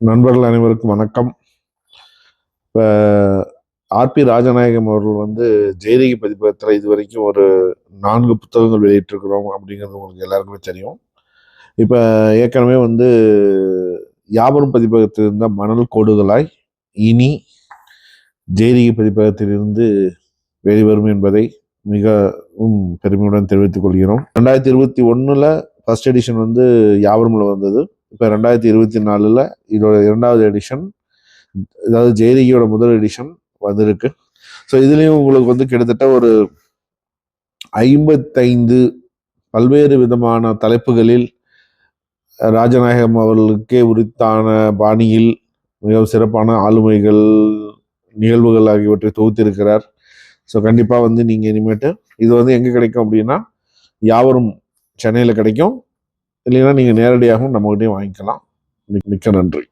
நண்பர்கள் அனைவருக்கும் வணக்கம். இப்போ ஆர்பி ராஜநாயகம் அவர்கள் வந்து ஜெயரகி பதிப்பகத்தில் இது வரைக்கும் ஒரு நான்கு புத்தகங்கள் வெளியிட்டிருக்கிறோம் அப்படிங்கிறது உங்களுக்கு எல்லாருக்குமே தெரியும். இப்போ ஏற்கனவே வந்து யாவரும் பதிப்பகத்தில் இருந்த மணல் கோடுகளாய் இனி ஜெயரகி பதிப்பகத்திலிருந்து வெளிவரும் என்பதை மிகவும் பெருமையுடன் தெரிவித்துக் கொள்கிறோம். ரெண்டாயிரத்தி இருபத்தி ஒன்றில் ஃபர்ஸ்ட் எடிஷன் வந்து யாபரமில் வந்தது. இப்போ ரெண்டாயிரத்தி இருபத்தி நாலில் இதோட இரண்டாவது எடிஷன் அதாவது ஜெயரிகியோட முதல் எடிஷன் வந்திருக்கு. ஸோ இதுலேயும் உங்களுக்கு வந்து கிட்டத்தட்ட ஒரு ஐம்பத்தைந்து பல்வேறு விதமான தலைப்புகளில் ராஜநாயகம் அவர்களுக்கே உரித்தான பாணியில் மிகவும் சிறப்பான ஆளுமைகள் நிகழ்வுகள் ஆகியவற்றை தொகுத்திருக்கிறார். ஸோ கண்டிப்பாக வந்து நீங்கள் இனிமேட்டு இது வந்து எங்கே கிடைக்கும் அப்படின்னா யாவரும் சென்னையில் கிடைக்கும். இல்லைன்னா நீங்கள் நேரடியாகவும் நம்மகிட்டயும் வாங்கிக்கலாம். மிக்க நன்றி.